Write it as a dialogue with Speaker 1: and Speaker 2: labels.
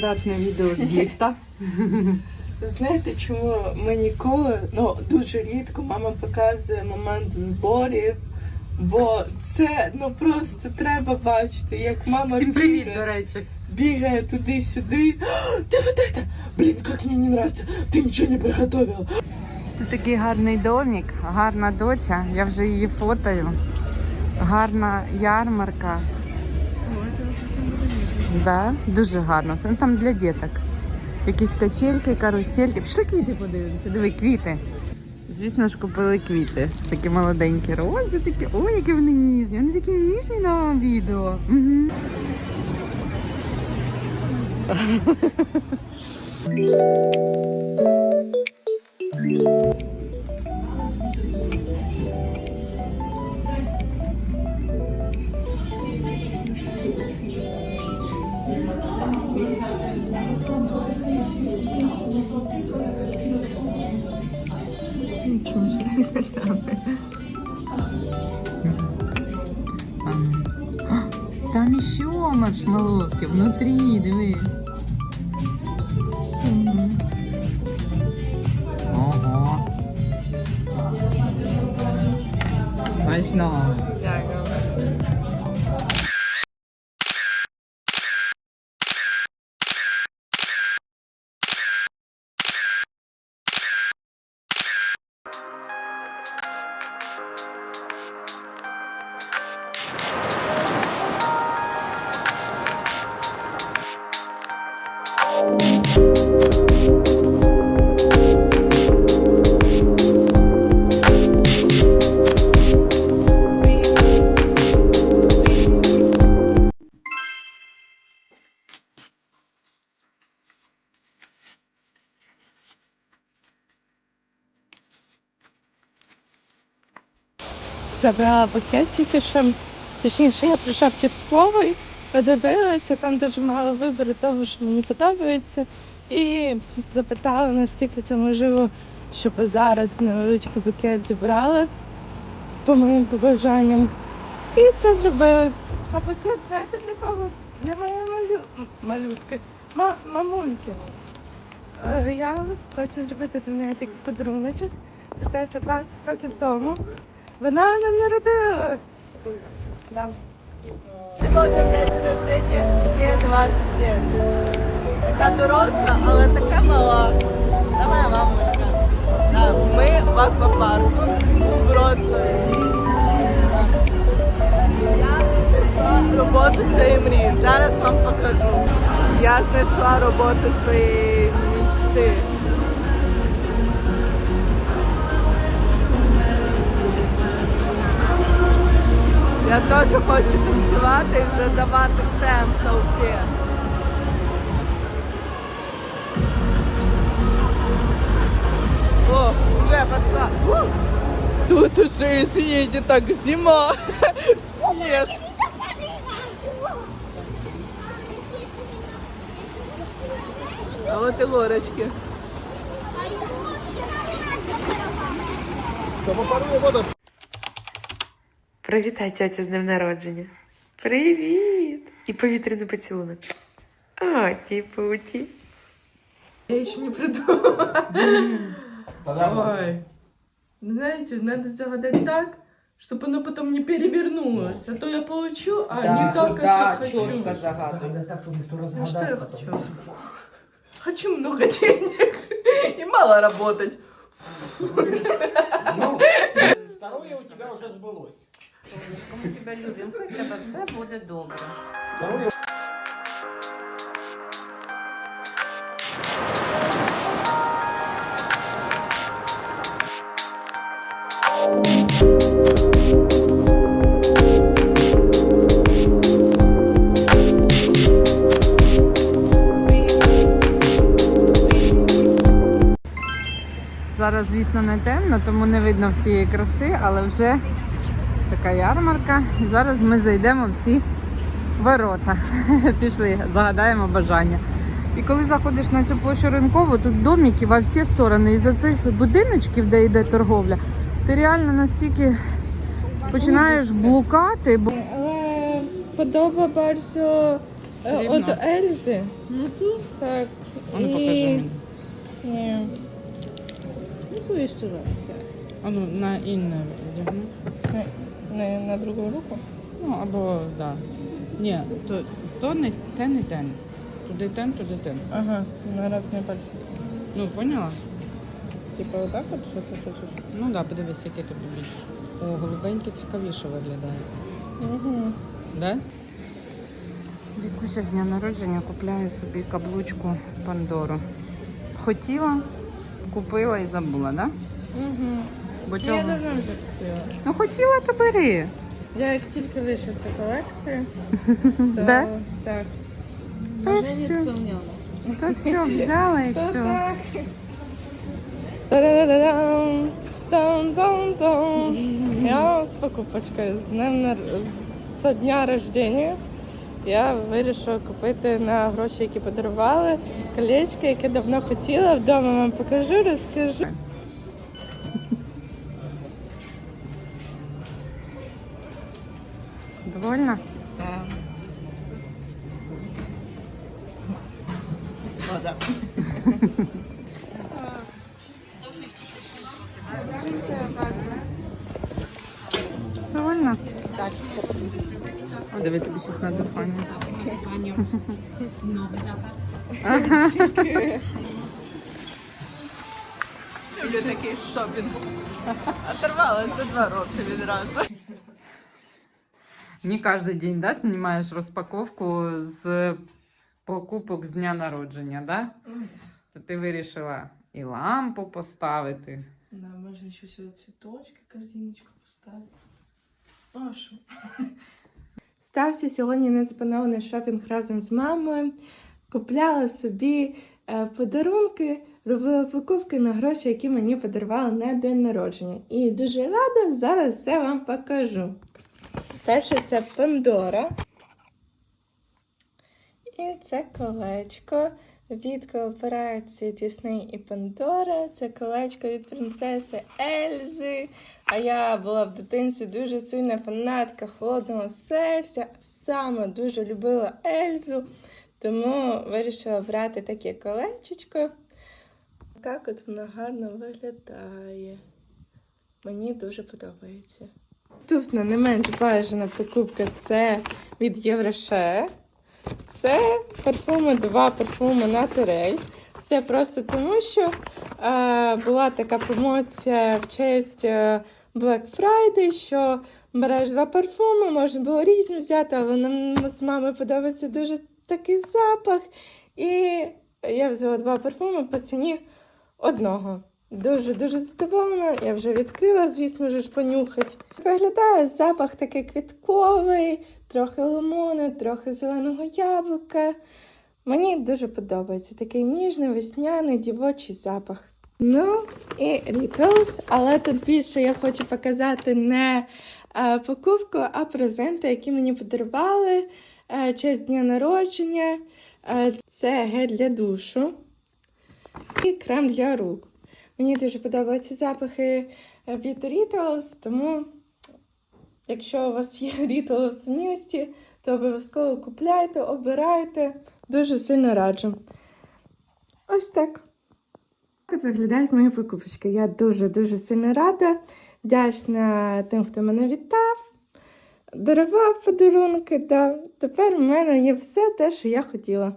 Speaker 1: Стандартне відео з ліфта.
Speaker 2: Знаєте, чому ми ніколи, ну дуже рідко мама показує момент зборів, бо це ну просто треба бачити, як мама
Speaker 1: Всім привіт,
Speaker 2: бігає,
Speaker 1: до речі.
Speaker 2: бігає туди-сюди. Ти вот это? Блін, як мені не нравится, ти нічого не приготовила.
Speaker 1: Тут такий гарний домик, гарна доця, я вже її фотою. Гарна ярмарка. Да, дуже гарно. Все там для діток. Якісь качельки, карусельки. Пішли квіти подивимося. Диви, квіти. Звісно ж, купили квіти. Такі молоденькі рози, такі. Ой, які вони ніжні. Вони такі ніжні на відео. Угу. Там еще марш внутри, внутрі, диви. Ого. Смачно.
Speaker 2: Забрала пакетики, що точніше, я прийшла в кітковий, подивилася, там дуже мало вибору того, що мені подобається, і запитала, наскільки це можливо, щоб зараз невеличкий пакет зібрали по моїм побажанням. І це зробили. А пакет знаєте для кого? Для моєї малю... малютки, Ма... мамульки. Е, Я хочу зробити для неї такий подаруночок. Це те, що 20 років тому вона мене народила. Да.
Speaker 3: Сьогодні день рождения, є 20 лет. Така доросла, але така мала. Це моя мамочка. Да, ми в аквапарку у Вроцлаві. Я знайшла роботу своєї мрії. Зараз вам покажу. Я знайшла роботу своєї мечти. Теж хочу танцювати і задавати темп толпі. О, уже пошла. Тут уже, извините, так зима. Снег. А вот и горочки.
Speaker 4: Привітай, тьотя, з днем народження. Привіт! І повітряний поцілунок. О, тіпуті.
Speaker 2: Я ще не придумала. Ой. Знаете, надо загадать так, чтобы оно потом не перевернулось. А то я получу, а не так, как я хочу.
Speaker 5: Загадать так, щоб ніхто
Speaker 2: Ну
Speaker 5: розгадав.
Speaker 2: что я
Speaker 5: потім.
Speaker 2: хочу? Хочу много денег и мало работать.
Speaker 5: Ну, второе у тебя уже сбылось.
Speaker 1: Ми тебе любимо, хай тебе все буде добре. Зараз, звісно, не темно, тому не видно всієї краси, але вже така ярмарка. І зараз ми зайдемо в ці ворота. Пішли, загадаємо бажання. І коли заходиш на цю площу ринкову, тут домики во всі сторони. І за цих будиночків, де йде торговля, ти реально настільки починаєш блукати. бо
Speaker 2: Але подоба bardzo
Speaker 1: Все
Speaker 2: Е. От Ельзи.
Speaker 3: Ну тут,
Speaker 2: Так.
Speaker 1: А ну
Speaker 2: і-
Speaker 1: покажи мені.
Speaker 2: Ні.
Speaker 3: ну то ще раз.
Speaker 1: А ну на інне.
Speaker 2: Не, не на другу руку.
Speaker 1: Ну або да. Ні, то, то не те, не ten. Туди тен, туди тен.
Speaker 2: Ага, на разні пальці.
Speaker 1: Ну, поняла?
Speaker 2: Типа отак от що ти хочеш?
Speaker 1: Ну так, да, подивись, яке тобі більше. О, голубеньке цікавіше виглядає.
Speaker 2: Угу.
Speaker 1: Да? Вікуся з дня народження купляю собі каблучку Пандору. Хотіла, купила і забула, да?
Speaker 2: Угу.
Speaker 1: Бо
Speaker 2: Я
Speaker 1: чого?
Speaker 2: дуже вже хотіла.
Speaker 1: Ну хотіла, то бери.
Speaker 2: Я як тільки вийшла ця колекція, то
Speaker 1: Да?
Speaker 2: так.
Speaker 1: То
Speaker 3: Бажання
Speaker 1: все,
Speaker 3: сповняло.
Speaker 1: то все, взяла і все.
Speaker 2: дам-дам-дам. Я з покупочкою з днем нар- з дня рождення. Я вирішила купити на гроші, які подарували, колечко, яке давно хотіла. Вдома вам покажу, розкажу.
Speaker 1: Довольна?
Speaker 3: Згода.
Speaker 1: Довольна? Так. Диви, тобі щось на дихання.
Speaker 3: Люблю такий шопінг. Оторвалася за два роки відразу.
Speaker 1: Не кожен день, да, знімаєш розпаковку з покупок з дня народження, да? То ти вирішила і лампу поставити.
Speaker 3: Да, можна ще сюди цвіточки, корзиночку поставити. А що?
Speaker 2: Стався сьогодні незапланований шопінг разом з мамою. Купляла собі е, подарунки, робила покупки на гроші, які мені подарували на день народження. І дуже рада зараз все вам покажу. Перше це Пандора. І це колечко від кооперації Disney і Пандора. Це колечко від принцеси Ельзи. А я була в дитинстві дуже сильна фанатка холодного серця, саме дуже любила Ельзу, тому вирішила брати таке колечечко. Так от воно гарно виглядає. Мені дуже подобається. Наступна не менш бажана покупка це від Євроше. Це парфуми, два парфуми на турель. Все просто тому, що е, була така промоція в честь е, Black Friday, що береш два парфуми, можна було різні взяти, але нам з мамою подобається дуже такий запах. І я взяла два парфуми по ціні одного. Дуже-дуже задоволена. Я вже відкрила, звісно ж, понюхати. Виглядає запах такий квітковий, трохи лимону, трохи зеленого яблука. Мені дуже подобається такий ніжний, весняний, дівочий запах. Ну і Rituals, але тут більше я хочу показати не е, покупку, а презенти, які мені подарували е, честь дня народження. Е, це гель для душу і крем для рук. Мені дуже подобаються запахи від Rituals, тому якщо у вас є Rituals в місті, то обов'язково купляйте, обирайте. Дуже сильно раджу. Ось так. Так виглядають мої покупочки. Я дуже-дуже сильно рада. Вдячна тим, хто мене вітав, дарував подарунки. Да. Тепер в мене є все те, що я хотіла.